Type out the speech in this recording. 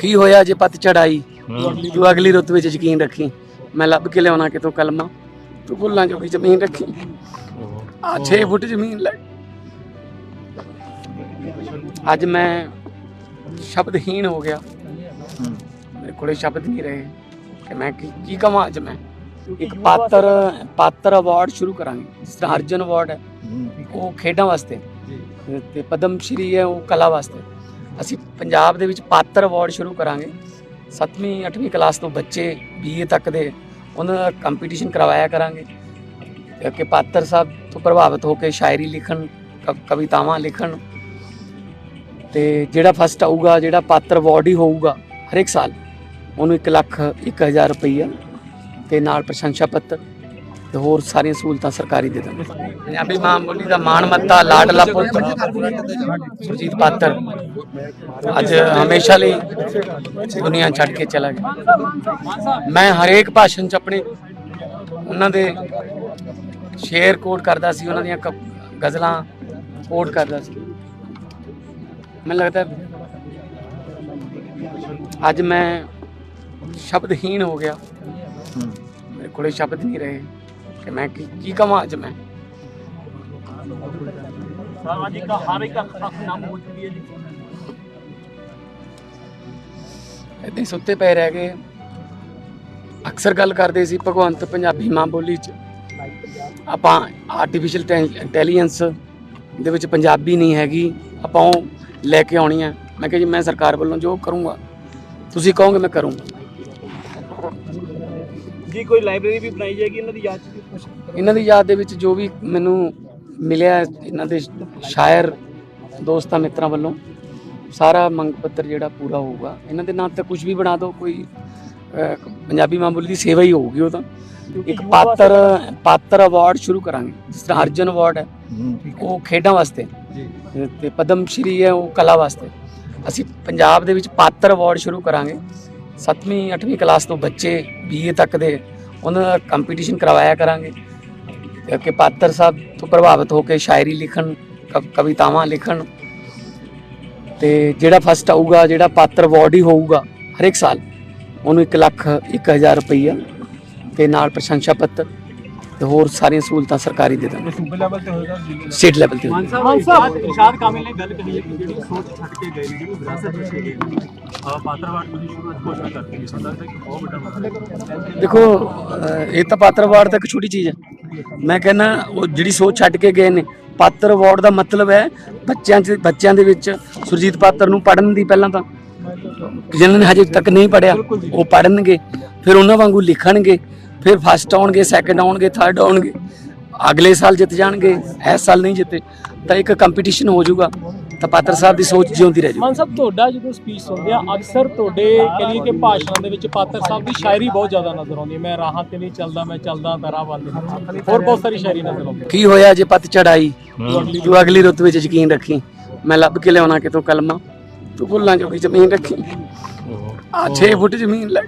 ਕੀ ਹੋਇਆ ਜੇ ਪਤ ਚੜਾਈ? ਤੂੰ ਅਗਲੀ ਰੁੱਤ ਵਿੱਚ ਯਕੀਨ ਰੱਖੀ। ਮੈਂ ਲੱਭ ਕੇ ਲਿਆਉਣਾ ਕਿਤੋਂ ਕਲਮਾ? ਤੂੰ ਭੁੱਲਾਂ ਜੋਗੀ ਜ਼ਮੀਨ ਰੱਖੀ। ਆ 6 ਫੁੱਟ ਜ਼ਮੀਨ ਲੈ। ਅੱਜ ਮੈਂ ਸ਼ਬਦਹੀਣ ਹੋ ਗਿਆ। ਮੇਰੇ ਕੋਲੇ ਸ਼ਬਦ ਨਹੀਂ ਰਹੇ। ਕਿ ਮੈਂ ਕੀ ਕੀ ਕਵਾਂ ਅੱਜ ਮੈਂ? ਇੱਕ ਪਾਤਰ ਪਾਤਰ ਅਵਾਰਡ ਸ਼ੁਰੂ ਕਰਾਂਗੇ। ਅਰਜਨ ਅਵਾਰਡ ਹੈ। ਉਹ ਖੇਡਾਂ ਵਾਸਤੇ। ਤੇ ਪਦਮ ਸ਼੍ਰੀ ਹੈ ਉਹ ਕਲਾ ਵਾਸਤੇ। ਅਸੀਂ ਪੰਜਾਬ ਦੇ ਵਿੱਚ ਪਾਤਰ ਅਵਾਰਡ ਸ਼ੁਰੂ ਕਰਾਂਗੇ। 7ਵੀਂ 8ਵੀਂ ਕਲਾਸ ਤੋਂ ਬੱਚੇ ਬੀਏ ਤੱਕ ਦੇ ਉਹਨਾਂ ਦਾ ਕੰਪੀਟੀਸ਼ਨ ਕਰਵਾਇਆ ਕਰਾਂਗੇ। ਤੇ ਕਿ ਪਾਤਰ ਸਾਹਿਬ ਤੋਂ ਪ੍ਰਭਾਵਿਤ ਹੋ ਕੇ ਸ਼ਾਇਰੀ ਲਿਖਣ, ਕ- ਕਵਿਤਾਵਾਂ ਲਿਖਣ। ਤੇ ਜਿਹੜਾ ਫਸਟ ਆਊਗਾ, ਜਿਹੜਾ ਪਾਤਰ ਅਵਾਰਡ ਹੀ ਹੋਊਗਾ ਹਰ ਇੱਕ ਸਾਲ, ਉਹਨੂੰ 1 ਲੱਖ 1000 ਰੁਪਈਆ ਤੇ ਨਾਲ ਪ੍ਰਸ਼ੰਸਾ ਪੱਤਰ। ਤੇ ਹੋਰ ਸਾਰੀਆਂ ਸਹੂਲਤਾਂ ਸਰਕਾਰੀ ਦੇ ਦਾਂਗੇ ਪੰਜਾਬੀ ਮਾਂ ਬੋਲੀ ਦਾ ਮਾਣ ਮੱਤਾ ਲਾਡਲਾ ਪੁੱਤ। ਸੁਰਜੀਤ ਪਾਤਰ, ਅੱਜ ਹਮੇਸ਼ਾ ਲਈ ਦੁਨੀਆ ਛੱਡ ਕੇ ਚਲਾ ਗਿਆ। ਮੈਂ ਹਰੇਕ ਭਾਸ਼ਣ ਚ ਆਪਣੇ ਉਹਨਾਂ ਦੇ ਸ਼ੇਰ ਕੋਟ ਕਰਦਾ ਸੀ, ਉਹਨਾਂ ਦੀਆਂ ਕ- ਗਜ਼ਲਾਂ ਕੋਟ ਕਰਦਾ ਸੀ। ਮੈਨੂੰ ਲੱਗਦਾ ਅੱਜ ਮੈਂ ਸ਼ਬਦਹੀਣ ਹੋ ਗਿਆ। ਮੇਰੇ ਕੋਲੇ ਸ਼ਬਦ ਨਹੀਂ ਰਹੇ। ਕਿ ਮੈਂ ਕੀ ਕੀ ਕਹਾਂ ਅੱਜ ਮੈਂ ਸਾਜੀ ਦਾ ਹਰ ਇੱਕ ਅੱਖ ਨਮ ਹੋ ਹੈ ਜੀ। ਇਦਾਂ ਸੁੱਤੇ ਪਏ ਰਹਿ ਗਏ ਅਕਸਰ ਗੱਲ ਕਰਦੇ ਸੀ ਭਗਵੰਤ ਪੰਜਾਬੀ ਮਾਂ ਬੋਲੀ ਚ। ਆਪਾਂ ਆਰਟੀਫੀਸ਼ੀਅਲ ਇੰਟੈਲੀਜੈਂਸ ਦੇ ਵਿੱਚ ਪੰਜਾਬੀ ਨਹੀਂ ਹੈਗੀ ਆਪਾਂ ਉਹ ਲੈ ਕੇ ਆਉਣੀ ਹੈ। ਮੈਂ ਕਿਹਾ ਜੀ ਮੈਂ ਸਰਕਾਰ ਵੱਲੋਂ ਜੋ ਕਰੂੰਗਾ ਤੁਸੀਂ ਕਹੋਗੇ ਮੈਂ ਕਰੂੰਗਾ। ਜੀ ਕੋਈ ਲਾਇਬ੍ਰੇਰੀ ਵੀ ਬਣਾਈ ਜਾਏਗੀ ਇਹਨਾਂ ਦੀ ਯਾਦ 'ਚ ਵੀ ਇਹਨਾਂ ਦੀ ਯਾਦ ਦੇ ਵਿੱਚ ਜੋ ਵੀ ਮੈਨੂੰ ਮਿਲਿਆ ਇਹਨਾਂ ਦੇ ਸ਼ਾਇਰ ਦੋਸਤਾਂ ਮਿੱਤਰਾਂ ਵੱਲੋਂ ਸਾਰਾ ਮੰਗ ਪੱਤਰ ਜਿਹੜਾ ਪੂਰਾ ਹੋਊਗਾ। ਇਹਨਾਂ ਦੇ ਨਾਮ ਤੇ ਕੁਝ ਵੀ ਬਣਾ ਦਿਓ ਕੋਈ ਪੰਜਾਬੀ ਮਾਂ ਬੋਲੀ ਦੀ ਸੇਵਾ ਹੀ ਹੋਊਗੀ ਉਹ ਤਾਂ। ਇੱਕ ਪਾਤਰ ਪਾਤਰ ਅਵਾਰਡ ਸ਼ੁਰੂ ਕਰਾਂਗੇ ਜਿਸ ਤਰ੍ਹਾਂ ਅਰਜਨ ਅਵਾਰਡ ਹੈ ਉਹ ਖੇਡਾਂ ਵਾਸਤੇ। ਜੀ। ਤੇ ਪਦਮ ਸ਼੍ਰੀ ਹੈ ਉਹ ਕਲਾ ਵਾਸਤੇ। ਅਸੀਂ ਪੰਜਾਬ ਦੇ ਵਿੱਚ ਪਾਤਰ ਅਵਾਰਡ ਸ਼ੁਰੂ ਕਰਾਂਗੇ। 7ਵੀਂ 8ਵੀਂ ਕਲਾਸ ਤੋਂ ਬੱਚੇ ਬੀਏ ਤੱਕ ਦੇ ਉਹਨਾਂ ਦਾ ਕੰਪੀਟੀਸ਼ਨ ਕਰਵਾਇਆ ਕਰਾਂਗੇ। ਤੇ ਕਿ ਪਾਤਰ ਸਾਹਿਬ ਤੋਂ ਪ੍ਰਭਾਵਿਤ ਹੋ ਕੇ ਸ਼ਾਇਰੀ ਲਿਖਣ ਕ- ਕਵਿਤਾਵਾਂ ਲਿਖਣ। ਤੇ ਜਿਹੜਾ ਫਸਟ ਆਊਗਾ, ਜਿਹੜਾ ਪਾਤਰ ਅਵਾਰਡ ਹੀ ਹੋਊਗਾ ਹਰ ਇੱਕ ਸਾਲ, ਉਹਨੂੰ 1 ਲੱਖ 1000 ਰੁਪਈਆ ਤੇ ਨਾਲ ਪ੍ਰਸ਼ੰਸਾ ਪੱਤਰ। ਤੇ ਹੋਰ ਸਾਰੀਆਂ ਸਹੂਲਤਾਂ ਸਰਕਾਰੀ ਦੇ ਦਾਂਗੇ। ਸਟੇਟ ਲੈਵਲ ਤੇ ਦੇਖੋ ਇਹ ਤਾਂ ਪਾਤਰ ਵਾਰਡ ਤਾਂ ਛੋਟੀ ਚੀਜ਼ ਹੈ। ਮੈਂ ਕਹਿੰਦਾ ਉਹ ਜਿਹੜੀ ਸੋਚ ਛੱਡ ਕੇ ਗਏ ਨੇ ਪਾਤਰ ਵਾਰਡ ਦਾ ਮਤਲਬ ਹੈ ਬੱਚਿਆਂ 'ਚ ਬੱਚਿਆਂ ਦੇ ਵਿੱਚ ਸੁਰਜੀਤ ਪਾਤਰ ਨੂੰ ਪੜਨ ਦੀ ਪਹਿਲਾਂ ਤਾਂ। ਜਿਹਨਾਂ ਨੇ ਹਜੇ ਤੱਕ ਨਹੀਂ ਪੜਿਆ ਉਹ ਪੜਨਗੇ ਫਿਰ ਉਹਨਾਂ ਵਾਂਗੂ ਲਿਖਣਗੇ। ਫਿਰ ਫਸਟ ਆਉਣਗੇ ਸੈਕੰਡ ਆਉਣਗੇ ਥਰਡ ਆਉਣਗੇ। ਅਗਲੇ ਸਾਲ ਜਿੱਤ ਜਾਣਗੇ ਇਸ ਸਾਲ ਨਹੀਂ ਜਿੱਤੇ ਤਾਂ ਇੱਕ ਕੰਪੀਟੀਸ਼ਨ ਹੋ ਜਾਊਗਾ। ਤਾਂ ਪਾਤਰ ਸਾਹਿਬ ਦੀ ਸੋਚ ਜਿਉਂਦੀ ਰਹਿ ਜਾਊ ਮਾਨ ਸਾਹਿਬ ਤੁਹਾਡਾ ਜਦੋਂ ਸਪੀਚ ਸੁਣਦੇ ਆ ਅਕਸਰ ਤੁਹਾਡੇ ਕਹੀਏ ਕਿ ਭਾਸ਼ਣਾਂ ਦੇ ਵਿੱਚ ਪਾਤਰ ਸਾਹਿਬ ਦੀ ਸ਼ਾਇਰੀ ਬਹੁਤ ਜ਼ਿਆਦਾ ਨਜ਼ਰ ਆਉਂਦੀ ਹੈ। ਮੈਂ ਰਾਹਾਂ ਤੇ ਨਹੀਂ ਚੱਲਦਾ ਮੈਂ ਚੱਲਦਾ ਰਾਹ ਵੱਲ ਹੋਰ ਬਹੁਤ ਸਾਰੀ ਸ਼ਾਇਰੀ ਨਜ਼ਰ ਆਉਂਦੀ ਹੈ। ਕੀ ਹੋਇਆ ਜੇ ਪਤ ਚੜਾਈ? ਤੂੰ ਅਗਲੀ ਰੁੱਤ ਵਿੱਚ ਯਕੀਨ ਰੱਖੀ। ਮੈਂ ਲੱਭ ਕੇ ਲਿਆਉਣਾ ਕਿਤੋਂ ਕਲਮਾ? ਤੂੰ ਭੁੱਲਾਂ ਜੋਗੀ ਜ਼ਮੀਨ ਰੱਖੀ। ਆ 6 ਫੁੱਟ ਜ਼ਮੀਨ ਲੈ।